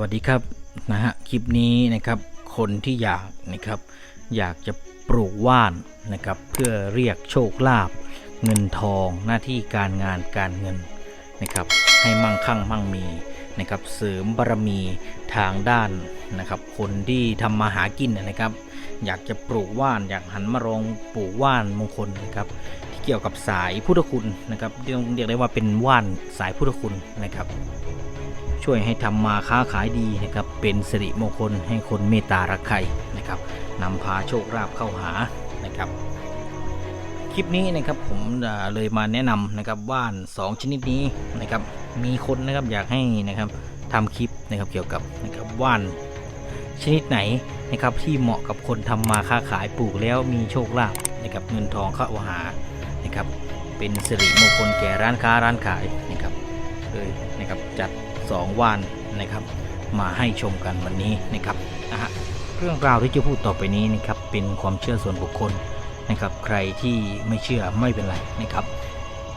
วัสดีครับนะฮะคลิปนี้นะครับคนที่อยากนะครับอยากจะปลูกว่านนะครับเพื่อเรียกโชคลาภเงินทองหน้าที่การงานการเงินนะครับให้มั่งคั่งมั่งมีนะครับเสริมบารมีทางด้านนะครับคนที่ทำมาหากินนะครับ อยากจะปลูกว่านอยากหันมาลองปลูกว่านมงคลนะครับที่เกี่ยวกับสายพุทธคุณนะครับเรียกได้ว่าเป็นว่านสายพุทธคุณนะครับ ช่วยให้ทำมาค้าขายดีนะครับเป็นสิริมงคลให้คนเมตตารักใครนะครับนำพาโชคลาภเข้าหานะครับ คลิปนี้นะครับผมเลยมาแนะนำนะครับว่าน 2 ชนิดนี้นะครับมีคนนะครับอยากให้นะครับทำคลิปนะครับเกี่ยวกับนะครับว่านชนิดไหนนะครับที่เหมาะกับคนทำมาค้าขายปลูกแล้วมีโชคลาภนะครับเงินทองเข้าหานะครับเป็นสิริมงคลแก่ร้านค้าร้านขายนะครับเลยนะครับจัด 2ว่านนะครับ มาให้ชมกันวันนี้นะครับนะฮะเรื่องราวที่จะพูดต่อไปนี้นะครับเป็นความเชื่อส่วนบุคคลนะครับ ใครที่ไม่เชื่อไม่เป็นไรนะครับ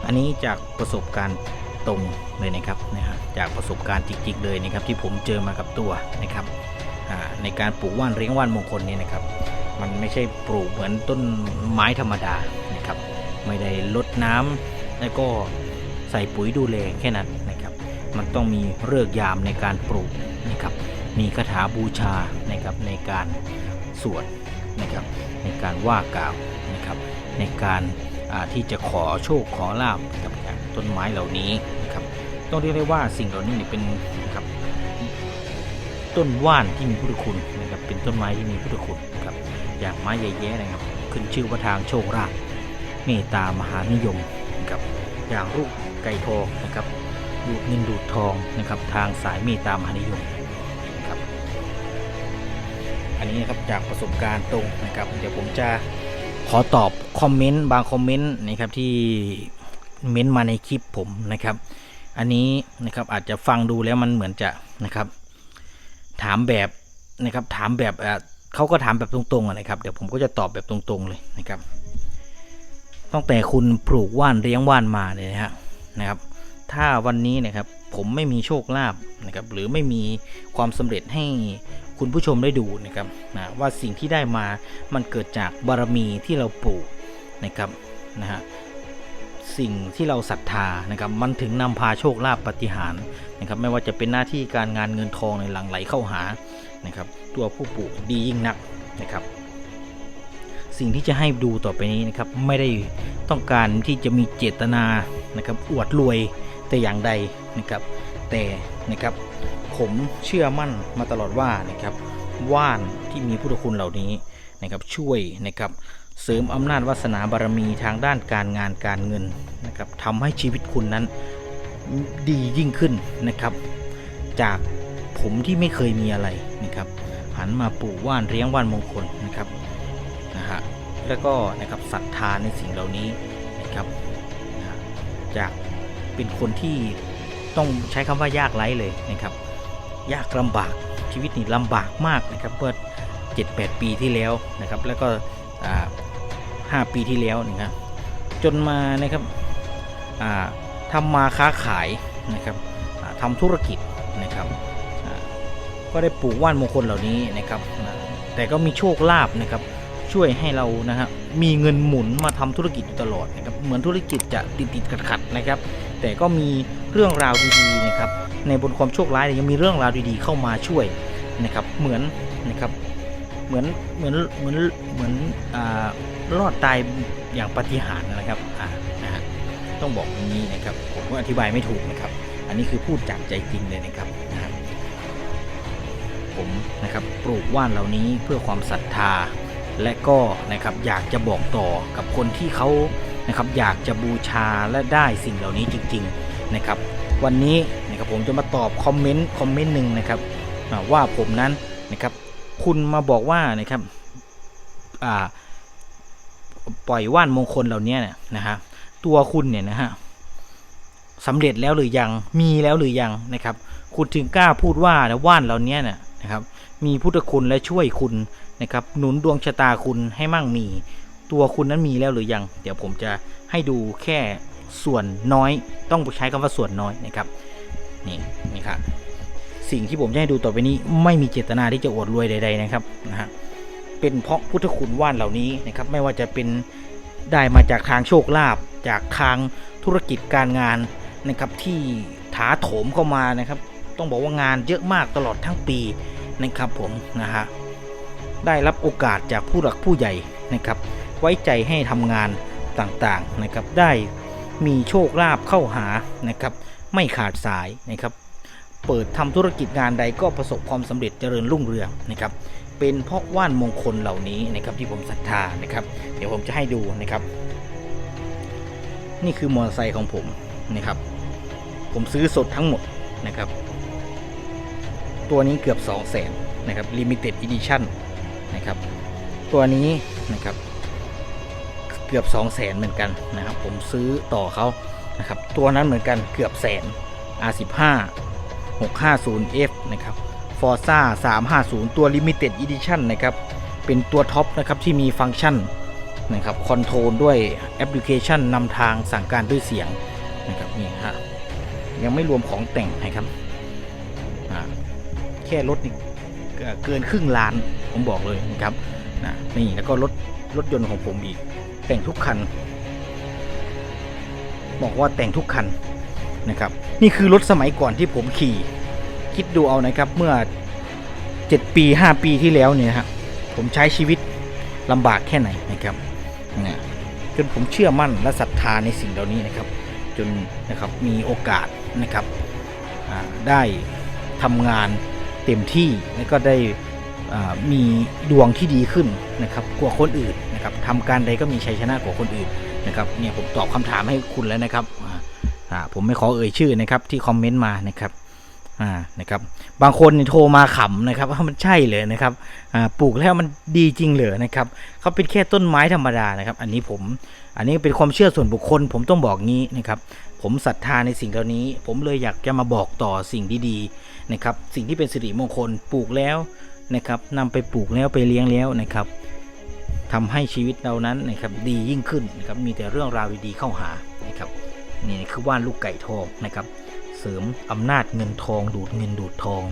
อันนี้จากประสบการณ์ตรงเลยนะครับนะฮะจากประสบการณ์จริงๆเลยนะครับ ที่ผมเจอมากับตัวนะครับในการปลูกว่านเลี้ยงว่านมงคลนี่นะครับ มันไม่ใช่ปลูกเหมือนต้นไม้ธรรมดานะครับ ไม่ได้ลดน้ำแล้วก็ใส่ปุ๋ยดูแลแค่นั้น มันต้องมีเลิกยามในการปลูกนะครับ มีคาถาบูชานะครับในการสวดนะครับ ในการว่ากล่าวนะครับ ในการที่จะขอโชคขอลาบกับจากต้นไม้เหล่านี้นะครับ ต้องเรียกได้ว่าสิ่งเหล่านี้เนี่ยเป็นนะครับต้นว่านที่มีพุทธคุณนะครับเป็นต้นไม้ที่มีพุทธคุณครับอย่างไม้ใหญ่แย่นะครับ ขึ้นชื่อว่าทางโชคลาภเมตตามหานิยมนะครับอย่างรูปไก่ทองนะครับ ดูดเงินดูดทองนะครับ ทางสายเมตตามหานิยมนะครับ อันนี้นะครับจากประสบการณ์ตรงนะครับ เดี๋ยวผมจะขอตอบคอมเมนต์บางคอมเมนต์นะครับที่เม้นต์มาในคลิปผมนะครับ อันนี้นะครับอาจจะฟังดูแล้วมันเหมือนจะนะครับ ถามแบบนะครับ ถามแบบเอ่อเขาก็ถามแบบตรงๆนะครับ เดี๋ยวผมก็จะตอบแบบตรงๆเลยนะครับตั้งแต่คุณปลูกว่านเลี้ยงว่านมาเนี่ยนะฮะนะครับ ถ้าวันนี้นะครับผมไม่มีโชคลาภนะครับหรือไม่มีความสำเร็จให้คุณผู้ชมได้ดูนะครับนะว่าสิ่งที่ได้มามันเกิดจากบารมีที่เราปลูกนะครับนะฮะสิ่งที่เราศรัทธานะครับมันถึงนำพาโชคลาภปฏิหารนะครับไม่ว่าจะเป็นหน้าที่การงานเงินทองในหลังไหลเข้าหานะครับตัวผู้ปลูกดียิ่งนักนะครับสิ่งที่จะให้ดูต่อไปนี้นะครับไม่ได้ต้องการที่จะมีเจตนานะครับอวดรวย แต่อย่างใดนะครับแต่นะครับผมเชื่อมั่นมาตลอดว่านะครับว่านที่มีพุทธคุณเหล่านี้นะครับช่วยนะครับเสริมอำนาจวาสนาบารมีทางด้านการงานการเงินนะครับทำให้ชีวิตคุณนั้นดียิ่งขึ้นนะครับ จากผมที่ไม่เคยมีอะไรนะครับ หันมาปลูกว่านเลี้ยงว่านมงคลนะครับนะฮะแล้วก็นะครับศรัทธาในสิ่งเหล่านี้นะครับนะจาก เป็นคนที่ต้องใช้คำว่ายากไร้เลยนะครับ ยากลำบากชีวิตนี่ลำบากมากนะครับเมื่อ7-8 ปีที่แล้วนะครับ แล้วก็อ่า5ปีที่แล้วนะครับจนมานะครับอ่าทำมาค้าขายนะครับอ่าทำธุรกิจนะครับก็ได้ปลูกว่านมงคลเหล่านี้นะครับแต่ก็มีโชคลาภนะครับช่วยให้เรานะครับมีเงินหมุนมาทำธุรกิจอยู่ตลอดนะครับเหมือนธุรกิจจะติดติดขัดขัดนะครับ แต่ก็มีเรื่องราวดีๆนะครับในบนความโชคร้ายเนี่ยยังมีเรื่องราวดีๆเข้ามาช่วยนะครับเหมือนนะครับเหมือนเหมือนเหมือนเหมือนอ่ารอดตายอย่างปาฏิหาริย์นะครับอ่านะฮะต้องบอกอย่างนี้นะครับผมก็อธิบายไม่ถูกนะครับ อันนี้คือพูดจากใจจริงเลยนะครับนะครับผมนะครับปลูกว่านเหล่านี้เพื่อความศรัทธาและก็นะครับอยากจะบอกต่อกับคนที่เขา นะครับอยากจะบูชาและได้สิ่งเหล่านี้จริงๆนะครับ วันนี้นะครับผมจะมาตอบคอมเมนต์คอมเมนต์หนึ่งนะครับว่าผมนั้นนะครับ คุณมาบอกว่านะครับปล่อยว่านมงคลเหล่านี้เนี่ยนะฮะตัวคุณเนี่ยนะฮะสำเร็จแล้วหรือยังมีแล้วหรือยังนะครับ คุณถึงกล้าพูดว่านะว่านเหล่านี้เนี่ยนะครับ มีพุทธคุณและช่วยคุณนะครับ หนุนดวงชะตาคุณให้มั่งมี ตัวคุณนั้นมีแล้วหรือยัง เดี๋ยวผมจะให้ดูแค่ส่วนน้อย ต้องใช้คำว่าส่วนน้อยนะครับ นี่นี่ครับสิ่งที่ผมจะให้ดูต่อไปนี้ ไม่มีเจตนาที่จะอวดรวยใด ๆนะครับนะฮะเป็นเพราะพุทธคุณว่านเหล่านี้นะครับ ไม่ว่าจะเป็นได้มาจากทางโชคลาภจากทางธุรกิจการงานนะครับที่ถาโถมเข้ามานะครับ ต้องบอกว่างานเยอะมากตลอดทั้งปีนะครับผมนะฮะได้รับโอกาสจากผู้หลักผู้ใหญ่นะครับ ไว้ใจให้ทำงานต่างๆนะครับได้มีโชคลาภเข้าหานะครับไม่ขาดสายนะครับเปิดทำธุรกิจงานใดก็ประสบความสำเร็จเจริญรุ่งเรืองนะครับเป็นเพราะว่านมงคลเหล่านี้นะครับที่ผมศรัทธานะครับ เดี๋ยวผมจะให้ดูนะครับ นี่คือมอเตอร์ไซค์ของผมนะครับ ผมซื้อสดทั้งหมดนะครับ ตัวนี้เกือบ 2 0 0แสนนะครับ Limited Edition นะครับ ตัวนี้นะครับ เกือบ 2 0 0แสนเหมือนกันนะครับ ผมซื้อต่อเขานะครับ ตัวนั้นเหมือนกันเกือบแสน R15 650F นะครับ Forza 350 ตัว Limited Edition นะครับ เป็นตัวท็อปนะครับที่มีฟังก์ชันนะครับคอนโทรลด้วยแอปพลิเคชันนำทางสั่งการด้วยเสียงนะครับนี่ฮะยังไม่รวมของแต่งนะครับแค่รถนี่เกินครึ่งล้านผมบอกเลยนะครับนะนี่แล้วก็รถรถยนต์ของผมอีก แต่งทุกคัน บอกว่าแต่งทุกคันนะครับ นี่คือรถสมัยก่อนที่ผมขี่ คิดดูเอานะครับเมื่อ 7 ปี 5 ปีที่แล้วเนี่ยฮะผมใช้ชีวิตลำบากแค่ไหนนะครับนะจนผมเชื่อมั่นและศรัทธาในสิ่งเหล่านี้นะครับ จนนะครับมีโอกาสนะครับได้ทำงานเต็มที่แล้วก็ได้มีดวงที่ดีขึ้นนะครับกว่าคนอื่น นะครับทำการใดก็มีชัยชนะกว่าคนอื่นนะครับเนี่ยผมตอบคำถามให้คุณแล้วนะครับอ่าผมไม่ขอเอ่ยชื่อนะครับที่คอมเมนต์มานะครับอ่านะครับบางคนโทรมาขำนะครับว่ามันใช่เลยนะครับอ่าปลูกแล้วมันดีจริงเหรอนะครับเขาเป็นแค่ต้นไม้ธรรมดานะครับ อันนี้ผมอันนี้เป็นความเชื่อส่วนบุคคล ผมต้องบอกงี้นะครับ ผมศรัทธาในสิ่งเหล่านี้ ผมเลยอยากจะมาบอกต่อสิ่งดีๆนะครับ สิ่งที่เป็นสิริมงคลปลูกแล้วนะครับนำไปปลูกแล้วไปเลี้ยงแล้วนะครับ ทำให้ชีวิตเรานั้นนะครับดียิ่งขึ้นนะครับมีแต่เรื่องราวดีๆเข้าหานะครับนี่คือว่านลูกไก่ทองนะครับ เสริมอำนาจเงินทองดูดเงินดูดทอง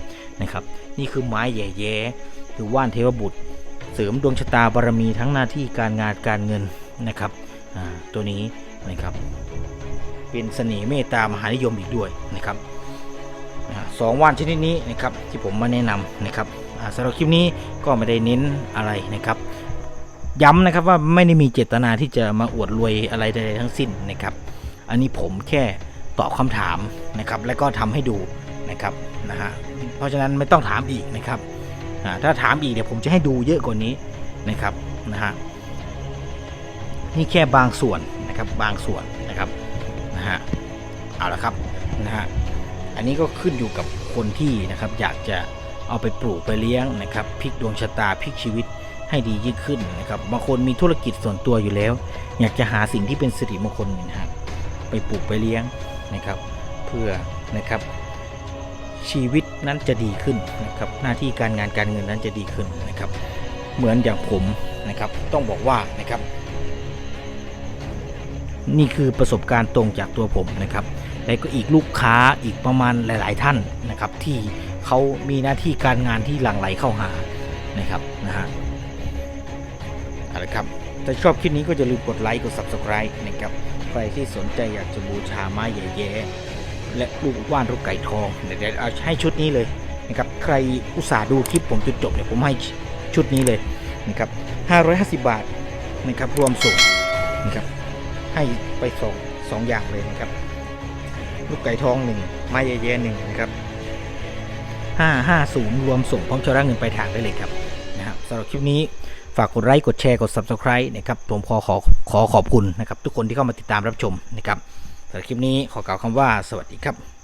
นะครับ นี่คือไม้แย่แย่หรือว่านเทวบุตร เสริมดวงชะตาบารมีทั้งหน้าที่การงานการเงินนะครับตัวนี้นะครับ เป็นเสน่ห์เมตตามหานิยมอีกด้วยนะครับสองว่านชนิดนี้นะครับที่ผมมาแนะนำนะครับสำหรับคลิปนี้ก็ไม่ได้เน้นอะไรนะครับ ย้ำนะครับว่าไม่ได้มีเจตนาที่จะมาอวดรวยอะไรใดๆทั้งสิ้นนะครับ อันนี้ผมแค่ตอบคำถามนะครับ แล้วก็ทำให้ดูนะครับนะฮะเพราะฉะนั้นไม่ต้องถามอีกนะครับถ้าถามอีกเดี๋ยวผมจะให้ดูเยอะกว่านี้นะครับนะฮะนี่แค่บางส่วนนะครับบางส่วนนะครับนะฮะเอาละครับนะฮะอันนี้ก็ขึ้นอยู่กับคนที่นะครับอยากจะเอาไปปลูกไปเลี้ยงนะครับพลิกดวงชะตาพลิกชีวิต ให้ดียิ่งขึ้นนะครับบางคนมีธุรกิจส่วนตัวอยู่แล้ว อยากจะหาสิ่งที่เป็นสิริมงคลนะฮะไปปลูกไปเลี้ยงนะครับ เพื่อนะครับชีวิตนั้นจะดีขึ้นนะครับหน้าที่การงานการเงินนั้นจะดีขึ้นนะครับ เหมือนอย่างผมนะครับต้องบอกว่านะครับ นี่คือประสบการณ์ตรงจากตัวผมนะครับ แล้วก็อีกลูกค้าอีกประมาณหลาย ๆ ท่านนะครับ ที่เขามีหน้าที่การงานที่หลั่งไหลเข้าหานะครับนะฮะ เอาละครับถ้าชอบคลิปนี้ก็อย่าลืมกดไลค์กด Subscribe นะครับใครที่สนใจอยากจะบูชาไม้แย่ๆและลูกว่านลูกไก่ทองเดี๋ยวเอาให้ชุดนี้เลยนะครับใครอุตส่าห์ดูคลิปผมจนจบเนี่ยผมให้ชุดนี้เลยนะครับ550 บาทนะครับรวมส่งนะครับให้ไปสองสองอย่างเลยนะครับ ลูกไก่ทองหนึ่งไม้แย่ๆหนึ่งนะครับห้าห้าศูนย์รวมส่งพร้อมชำระเงินไปลายทางได้เลยครับนะครับสำหรับคลิปนี้ ฝากกดไลค์กดแชร์กด subscribe นะครับผมขอขอขอขอบคุณนะครับ ทุกคนที่เข้ามาติดตามรับชมนะครับสำหรับคลิปนี้ขอกล่าวคำว่าสวัสดีครับ